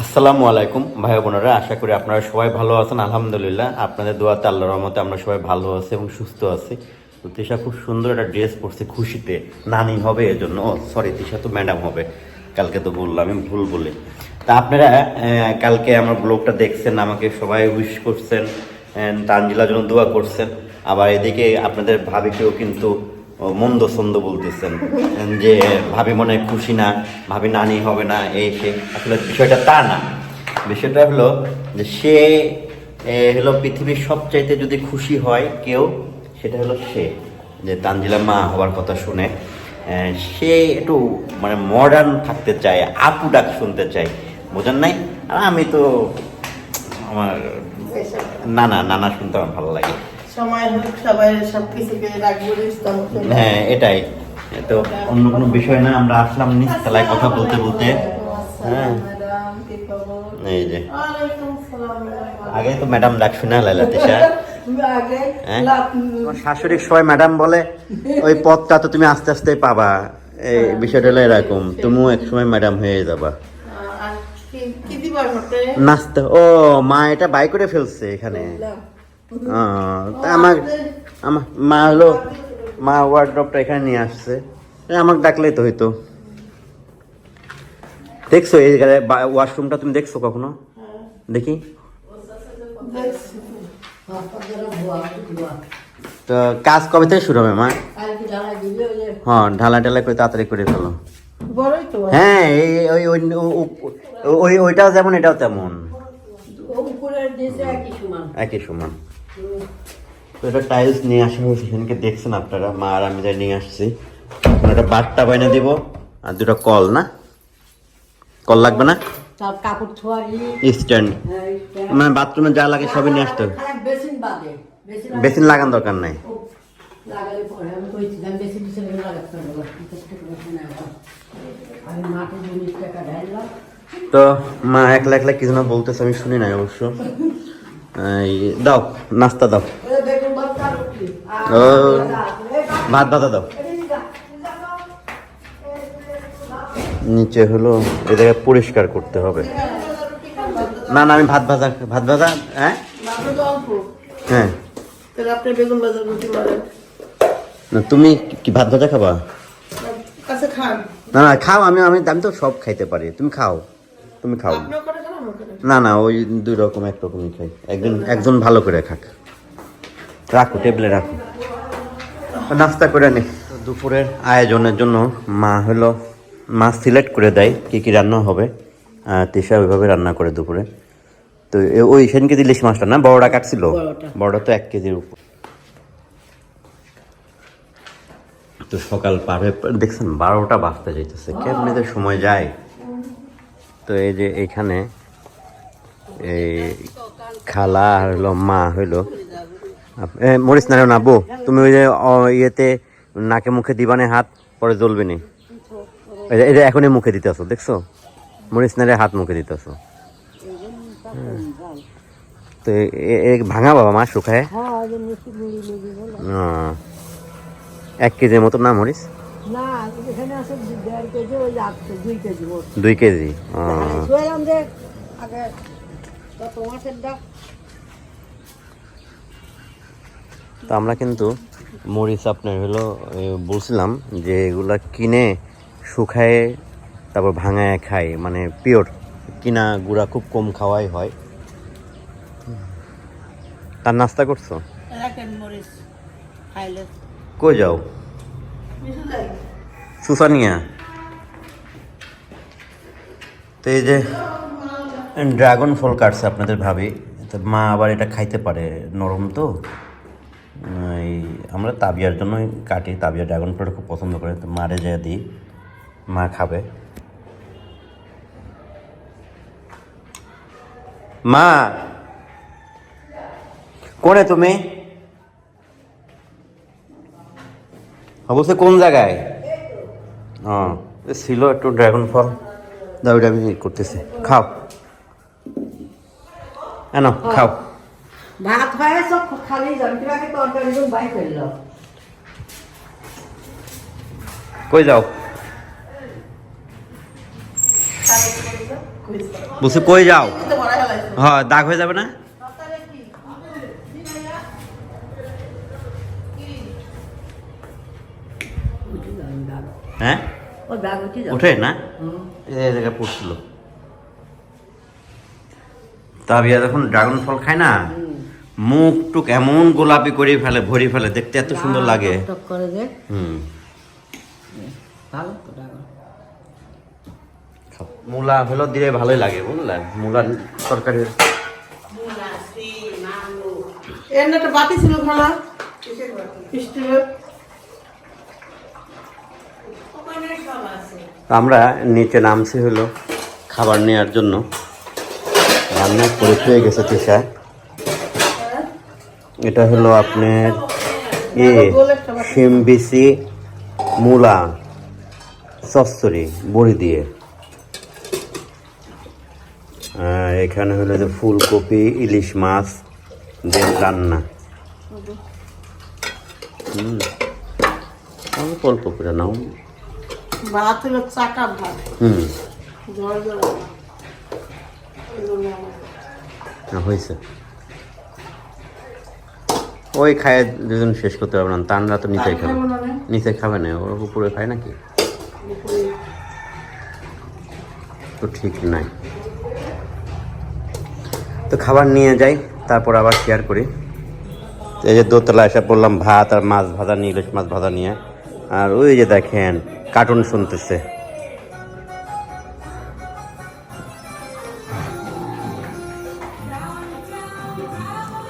আসসালামু আলাইকুম, ভাই বোনেরা, আশা করি আপনারা সবাই ভালো আছেন, আলহামদুলিল্লাহ। আপনাদের দোয়াতে আল্লাহর রহমতে আমরা সবাই ভালো আছি এবং সুস্থ আছি। তো তিশা খুব সুন্দর একটা ড্রেস পরছে, খুশিতে। নানি হবে এজন্য, ও সরি তিশা তো ম্যাডাম হবে। কালকে তো বললাম, আমি ভুল বলে। তা আপনারা কালকে আমার ব্লগটা দেখছেন, আমাকে সবাই উইশ করছেন তানজিলার জন্য দোয়া করছেন। আবার এদিকে আপনাদের ভাবিকেও কিন্তু ও মন্দ সন্দ বলতেছেন। যে ভাবি মনে খুশি না ভাবি নানি হবে না এই সে। আসলে বিষয়টা তা না। বিষয়টা হলো যে সে হলো পৃথিবীর সবচাইতে যদি খুশি হয় কেউ সেটা হলো সে। যে তানজিলা মা হওয়ার কথা শুনে সে একটু মানে মডার্ন থাকতে চায় আপু ডাক শুনতে চায়। বোঝেন নাই? আর আমি তো আমার নানা নানা শুনতে আমার ভালো লাগে। সময় হোক সবাই সবকিছুকে রাখব হ্যাঁ এটাই। তো অন্য কোনো বিষয় না আমরা আসলাম নিচ তলায় কথা বলতে বলতে। হ্যাঁ। ম্যাডাম এই যে। আগে তো ম্যাডাম ডাক শুনে লাইলা তিশা। হ্যাঁ? শাশুড়ির সবাই ম্যাডাম বলে ওই পথটা তো তুমি আস্তে আস্তে পাবা। এই বিষয়টা হলো এরকম তুমিও এক সময় ম্যাডাম হয়ে যাবা। নাস্তা ও মা এটা বাই করে ফেলছে এখানে। আমার আমার মা হলো মা ওয়ার্ড্রপটা এখানে নিয়ে আসছে। আমাকে ডাকলেই তো হইতো। দেখছ এই ওয়াশরুমটা তুমি দেখছ কখনো? দেখি। তো কাজ কবে থেকে শুরু হবে মা? হ্যাঁ ঢালা ঢালা করে তাড়াতাড়ি করে ফেলো। হ্যাঁ এই ওই ওই ওই ওইটাও যেমন এটাও তেমন। একই সমান। তো এটা টাইলস নিয়ে আসা হয়েছে দেখছেন আপনারা। মা আর আমি যাই নিয়ে আসছি। একটা বাটটা বাইনে দিব আর দুটো কল না? কল লাগবে না? স্ট্যান্ড মানে বাথরুমে যা লাগে সবই নিয়ে আসতে হবে। বেসিন লাগান দরকার নাই। তো মা একলা একলা কি যেন বলতেছে আমি শুনি নাই অবশ্য। দাও নাস্তা দাও। ভাত ভাত দাও। নিচে হলো এ জায়গায় পরিষ্কার করতে হবে। না না আমি ভাত ভাজা ভাত ভাজা হ্যাঁ? হ্যাঁ। না তুমি কি- কি ভাত ভাজা খাবা? না না খাও আমি আমি আমি তো সব খাইতে পারি। তুমি খাও। তুমি খাও। না না ওই দুই রকম এক রকমই খাই। একজন একজন ভালো করে খাক। রাখো টেবিলে রাখো। নাস্তা করে নে। দুপুরের আয়োজনের জন্য মা হলো মা সিলেক্ট করে দেয় কী কী রান্না হবে। তিশা ওইভাবে রান্না করে দুপুরে। তো ওই সেদিনকে ইলিশ মাছটা না? বড়টা কাটছিল? বড়টা। বড়টা তো এক কেজির উপর। তো সকাল পারে দেখছেন বারোটা বাজতে যাইতেছে। কেমনিতে সময় যায়। তো এই যে এখানে এই খালা আর হলো মা হইল। মরিস না না বউ তুমি ওই যে ইয়েতে নাকে মুখে দিবানে হাত পরে জ্বলবে নি। এই যে- এই যে এখনই মুখে দিতেছো দেখছ? মরিস না হাত মুখে তো এ- এ- এ ভাঙা বাবা মা শুকায়? হ্যাঁ এক কেজির মতো না মরিস? না এখানে আছে দেড় কেজি ওই আসছে দুই কেজি তো আমরা কিন্তু মরিচ আপনার হলো বলছিলাম যে এগুলা কিনে শুকায় তারপর ভাঙায় খাই মানে পিওর। কিনা গুঁড়া খুব কম খাওয়াই হয়। তার নাস্তা করছ? কই যাও? সুসানিয়া। তো এই যে ড্রাগন ফল কাটছে আপনাদের ভাবি, তো মা আবার এটা খাইতে পারে, নরম তো? এই আমরা তাবিয়ার জন্য কাটি, তাবিয়া ড্রাগন ফলটা খুব পছন্দ করে, তো মারে যা দিই, মা খাবে। মা! কোনে তুমি? অবশ্যই কোন জায়গায়? এ ছিল একটু ড্রাগন ফল দাও এটা আমি করতেছি। খাও। এনো খাও। ভাত হয়ে সব খালি তরকারি বাই ফেলল। কই যাও? বলছে। কই যাও? হ্যাঁ দাগ হয়ে যাবে না? হ্যাঁ? উঠে ওঠে না? জায়গায় পড়ছিল। তাবিয়া যখন ড্রাগন ফল খায় না মুখ টুক এমন গোলাপি করে ফেলে ভরি ফেলে দেখতে এত সুন্দর লাগে। টক করে যে হুম। ভালো তো ড্রাগন খাও। মূলা হলো দিলে ভালোই লাগে বুঝলেন মূলার তরকারি এর না একটা বাটি ছিল খালা আমরা নিচে নামছি হলো খাবার নেওয়ার জন্য। রান্না করে পেয়ে গেছে তিশা। এটা হলো আপনার এ শিমবিসি মূলা সস্তরি বড়ি দিয়ে। আর এখানে হলো যে ফুলকপি ইলিশ মাছ দিয়ে রান্না। হুম। অল্প অল্প করে নাও। ভাত হলো চাকা ভাত। জল জল। না হয়েছে। ওই খায় দুজন শেষ করতে পারবে না তানরা তো নিচে খাবে। খাব নিচে খাবে না ওর উপরে খায় নাকি? তো ঠিক নাই। তো খাবার নিয়ে যাই তারপর আবার শেয়ার করি। এই যে দোতলা এসে পড়লাম ভাত আর মাছ ভাজা নিয়ে ইলিশ মাছ ভাজা নিয়ে। আর ওই যে দেখেন কার্টুন শুনতেছে।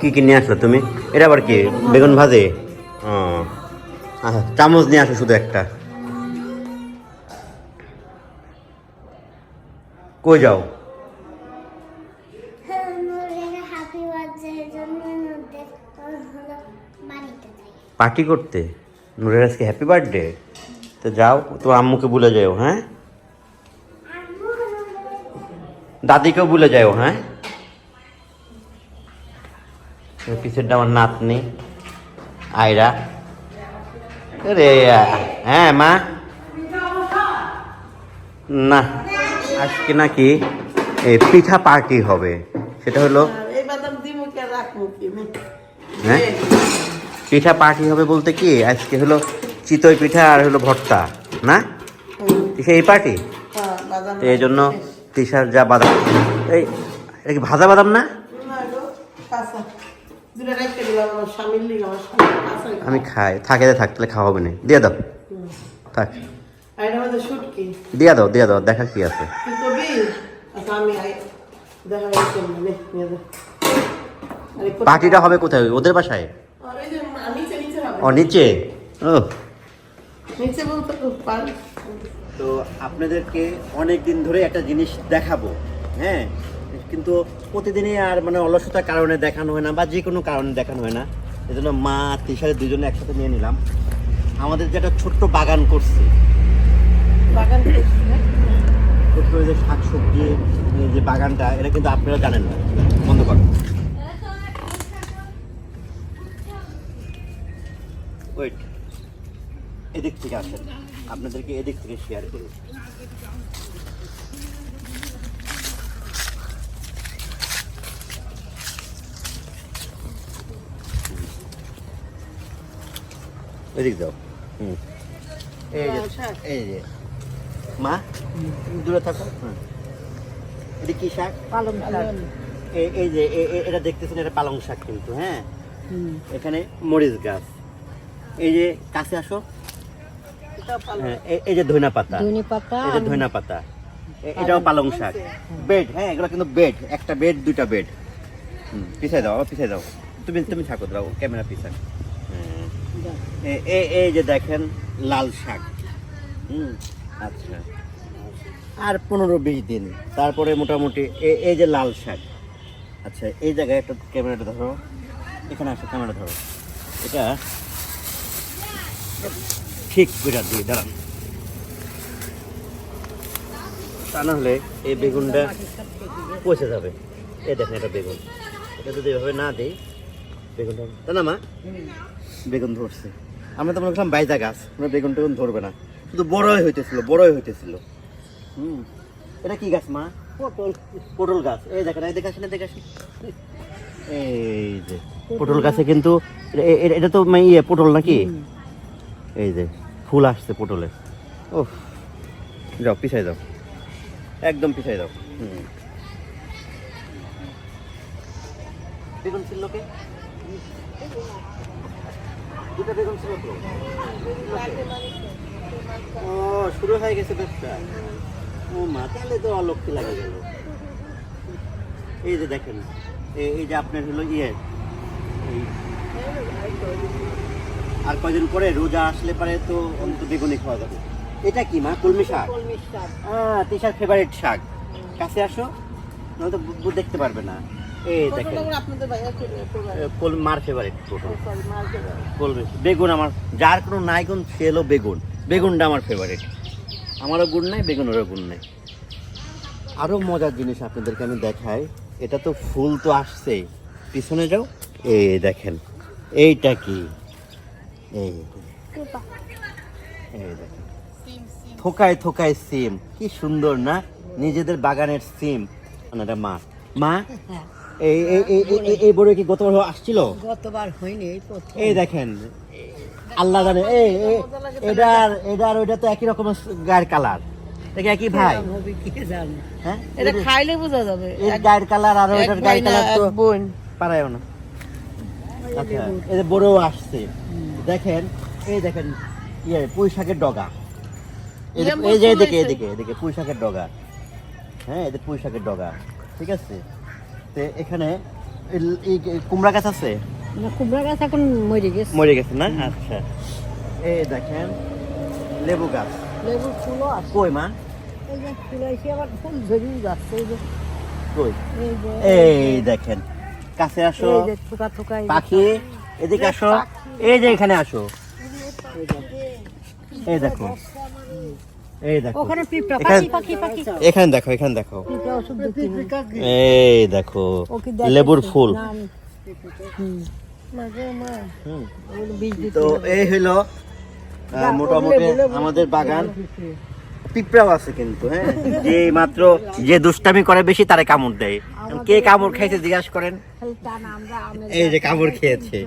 কি কি নিয়ে আসলো তুমি? এটা আবার কি বেগুন ভাজে? ও আচ্ছা চামচ নিয়ে আসো শুধু একটা। কই যাও? পার্টি করতে? নুরের আজকে হ্যাপি বার্থডে তো যাও তো আম্মুকে ভুলে যাও হ্যাঁ? দাদিকেও ভুলে যাও হ্যাঁ? ওই পিছেরটা আমার নাতনি আয়রা। রে হ্যাঁ মা? না আজকে নাকি পিঠা পার্টি হবে সেটা হলো? হ্যাঁ? পিঠা পার্টি হবে বলতে কি আজকে হলো চিতই পিঠা আর হলো ভর্তা না? সেই পার্টি হ্যাঁ, এই জন্য তিসার যা বাদাম। এই এটা কি ভাজা বাদাম না। আমি খাই থাকে থাকলে খাওয়া হবে না। দিয়ে দাও। থাক। দিয়ে দাও দিয়ে দাও দেখা কি আছে? আচ্ছা, এই পার্টিটা হবে কোথায়? ওদের বাসায়? এই। ও নিচে? ও। নিচে বলতে তো আপনাদেরকে অনেক দিন ধরে একটা জিনিস দেখাবো হ্যাঁ? কিন্তু প্রতিদিনই আর মানে অলসতার কারণে দেখানো হয় না বা যে কোনো কারণে দেখানো হয় না। এই জন্য মা তিসারে দুজনে একসাথে নিয়ে নিলাম। আমাদের যে একটা ছোট্ট বাগান করছি। বাগান করছি, হ্যাঁ? ছোট্ট যে শাক সবজি যে বাগানটা এটা কিন্তু আপনারা জানেন না। বন্ধ করো। ওয়েট এদিক থেকে আসেন। আপনাদেরকে এদিক থেকে শেয়ার করি। এদিক দাও হুম। এই যে এই যে। মা দূরে থাকো। হ্যাঁ এটা কি শাক? পালং শাক। এই যে এটা দেখতেছেন এটা পালং শাক কিন্তু হ্যাঁ? হুম। এখানে মরিচ গাছ। এই যে কাছে আসো। এই- এই যে ধইনা পাতা। পাতা এই যে ধইনা পাতা। এটাও পালং শাক। বেড হ্যাঁ এগুলো কিন্তু বেড। একটা বেড দুইটা বেড। পিছাই দাও আবার পিছাই দাও। তুমি তুমি থাকো দাও ক্যামেরা পিছান হ্যাঁ। এ- এ- এই যে দেখেন লাল শাক। হুম আচ্ছা। আর পনেরো বিশ দিন। তারপরে মোটামুটি এ- এই যে লাল শাক। আচ্ছা এই জায়গায় একটা ক্যামেরাটা ধরো। এখানে আসো ক্যামেরা ধরো। এটা ঠিক করে দিয়ে দাঁড়ান। তা না হলে এই বেগুনটা পচে যাবে। এই দেখেন এটা বেগুন। এটা যদি এভাবে না দিই বেগুনটা তা না মা? বেগুন ধরছে। আমরা তো মনে করলাম বাইজা গাছ আমরা বেগুন টেগুন ধরবে না। শুধু বড়ই হইতেছিল বড়ই হইতেছিল। হুম। এটা কি গাছ মা? পটল। পটল গাছ। এই দেখেন এই দেখে আসেন এই দেখে আসেন এই যে পটল গাছে কিন্তু এ- এ- এটা তো মানে ইয়ে পটল নাকি? এই যে। ফুল আসছে পটলের ও যাও পিছাই যাও একদম পিছাই যাও হুম। বেগুন ছিল বেগুন ও, শুরু হয়ে গেছে ও তো লাগে এই যে দেখেন এই- যে আপনার হলো ইয়ে। আর কয়দিন পরে রোজা আসলে পারে তো অন্তত বেগুনি খাওয়া যাবে। এটা কি মা? কলমি শাক? কলমি শাক। হ্যাঁ তিশার ফেভারিট শাক। কাছে আসো নয়তো দেখতে পারবে না। এই দেখেন। কল মার ফেভারিট কলমি বেগুন আমার। যার কোনো নাই গুণ সে হলো বেগুন। বেগুনটা আমার ফেভারিট আমারও গুণ নাই বেগুনেরও গুণ নাই। আরও মজার জিনিস আপনাদেরকে আমি দেখাই। এটা তো ফুল তো আসছে পিছনে যাও। এই দেখেন। এইটা কি? এই এই দেখেন থোকায় থোকায় সিম। কি সুন্দর না? নিজেদের বাগানের সিম। এটা মা। মা? এই এই এই বড় কি গতবার আসছিল? গতবার হয়নি এই দেখেন আল্লাহ জানে এই এটার এটার ওইটা তো একই রকমের গায়ের কালার। দেখে একই ভাই? জানি? হ্যাঁ? এটা খাইলে বোঝা যাবে। এর গায়ের কালার আর ওইটার গায়ের কালার তো বোন। পারায়ও না। আচ্ছা এই যে বড় আসছে। দেখেন এই দেখেন ইয়ে পুঁই শাকের ডগা। এই যে- লেম্বু এই এদিকে এদিকে এদিকে পুঁই শাকের ডগা। হ্যাঁ এদের পুঁই শাকের ডগা ঠিক আছে? তো এখানে এই- কুমড়া গাছ আছে? না কুমড়া গাছ এখন মরে গেছে। মরে গেছে না? আচ্ছা। এই দেখেন লেবু গাছ। লেবু ফুলও আছে। কই মা? এই যে ফুল এসে আবার ফুল যাচ্ছে এই যে। কই? এই যে দেখেন কাছে আসো। যে পাখি। এদিকে আসো। এই যে এখানে আসো। এই দেখো। এই দেখো। ওখানে পিঁপড়া এখানে- পাখি পাখি পাখি। এখানে দেখো এখানে দেখো। এই দেখো? লেবুর ফুল। তো এই হইল আহ, মোটামুটি। আমাদের বাগান। পিঁপড়াও আছে কিন্তু হ্যাঁ? যে মাত্র যে দুষ্টামি করে বেশি তারে কামড় দেয়। কে কামড় খাইছে জিজ্ঞাসা করেন? এই যে কামড় খেয়েছে।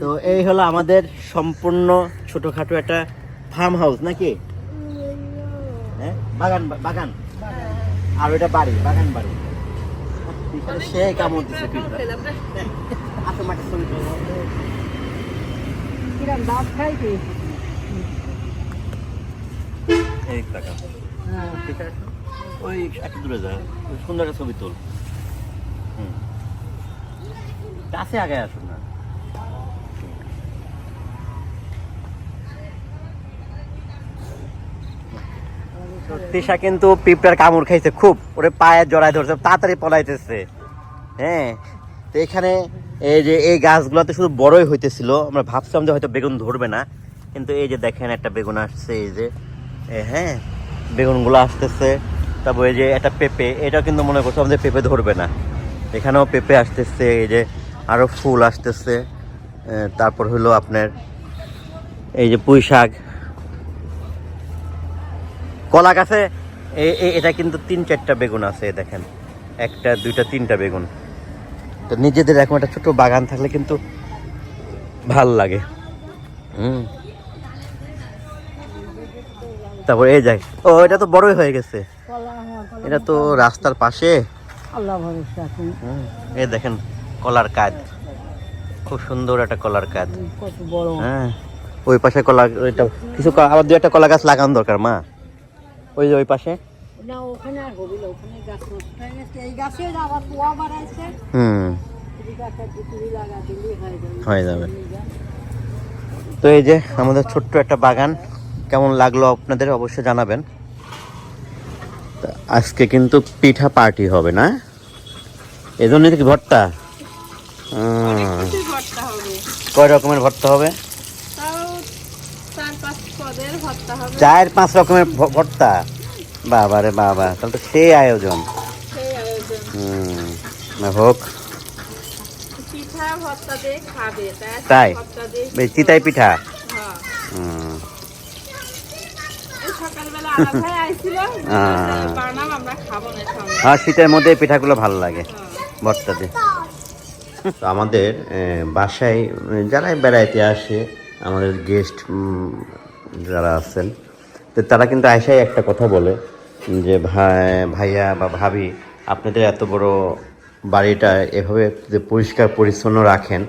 তো এই হলো আমাদের সম্পূর্ণ ছোটখাটো একটা ফার্ম হাউস নাকি? হ্যাঁ? বাগান বাগান। আর ওইটা বাড়ি বাগান বাড়ি। সে কামড় দিচ্ছে আসো মাটির ছবি কিরম দাঁত খাই কি? এই টাকা। হ্যাঁ। ঠিক আছে। ওই একটু দূরে যা, ওই সুন্দর একটা ছবি তোল। হুম। কাছে আগে আসুন না। তিশা কিন্তু পিঁপড়ার কামড় খাইছে খুব। ওরে পায়ে জড়ায় ধরছে, তাড়াতাড়ি পলাইতেছে। হ্যাঁ তো এখানে এই যে এই গাছগুলোতে শুধু বড়ই হইতেছিল। আমরা ভাবছিলাম যে হয়তো বেগুন ধরবে না। কিন্তু এই যে দেখেন একটা বেগুন আসছে, এই যে হ্যাঁ বেগুনগুলো আসতেছে। তারপর এই যে একটা পেঁপে এটা কিন্তু মনে করছিলাম আমাদের পেঁপে ধরবে না। এখানেও পেঁপে আসতেছে, এই যে আরও ফুল আসতেছে তারপর হলো আপনার এই যে পুঁই শাক। কলা গাছে এটা কিন্তু তিন চারটা বেগুন আছে দেখেন। একটা, দুইটা, তিনটা বেগুন। তো নিজেদের এখন একটা ছোট বাগান থাকলে কিন্তু ভালো লাগে। হুম। তারপর এই যাই ও, এটা তো বড়ই হয়ে গেছে। এটা তো রাস্তার পাশে। আল্লাহ ভরসা এখন দেখেন কলার কাজ খুব সুন্দর একটা কলার কাজ কত বড়। হ্যাঁ ওই পাশে কলা ওইটা কিছু আবার দু একটা কলা গাছ লাগানো দরকার মা। ওই যে ওই পাশে। না ওখানে আর হবি না ওখানে গাছ নষ্ট হয়ে গেছে। এই গাছে আবার পোয়া বাড়াইছে হুম। এই গাছটা দুপুরি লাগা দিলেই হয়ে যাবে। তো এই যে আমাদের ছোট্ট একটা বাগান কেমন লাগল আপনাদের অবশ্যই জানাবেন। আজকে কিন্তু পিঠা পার্টি হবে না? এই জন্য কি ভর্তা? কয় রকমের ভর্তা হবে? চার পাঁচ রকমের ভর্তা? বাবা রে বাবা তাহলে তো সেই আয়োজন। হোক। তাই চিতাই পিঠা? হ্যাঁ। হুম। হ্যাঁ শীতের মধ্যে পিঠাগুলো ভালো লাগে দিয়ে তো আমাদের বাসায় যারাই যারা বেড়াইতে আসে আমাদের গেস্ট যারা আছেন তো তারা কিন্তু আয়সাই একটা কথা বলে যে ভাই ভাইয়া বা ভাবি আপনাদের এত বড় বাড়িটা এভাবে যে পরিষ্কার পরিচ্ছন্ন রাখেন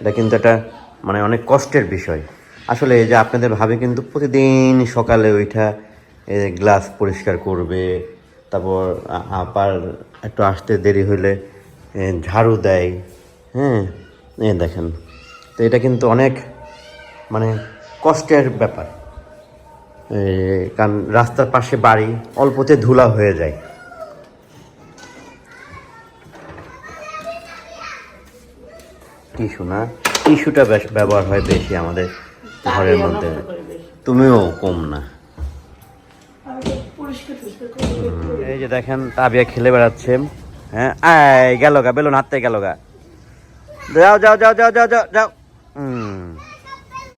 এটা কিন্তু একটা মানে অনেক কষ্টের বিষয়। আসলে এই যে আপনাদের ভাবি কিন্তু প্রতিদিন সকালে ওইটা গ্লাস পরিষ্কার করবে, তারপর আ- আপার একটু আসতে দেরি হলে ঝাড়ু দেয় হ্যাঁ? এই দেখেন। তো এটা কিন্তু অনেক মানে কষ্টের ব্যাপার। কারণ রাস্তার পাশে বাড়ি, অল্পতে ধুলা হয়ে যায়। টিস্যু না? টিস্যুটা ব্যবহার হয় বেশি আমাদের ঘরের মধ্যে। তুমিও কম না। এই যে দেখেন, তাবিয়া খেলে বেড়াচ্ছে। হ্যাঁ আয় গেল গা, বেলুন, হাতে গেল গা। যাও যাও যাও যাও যাও যাও যাও। হুম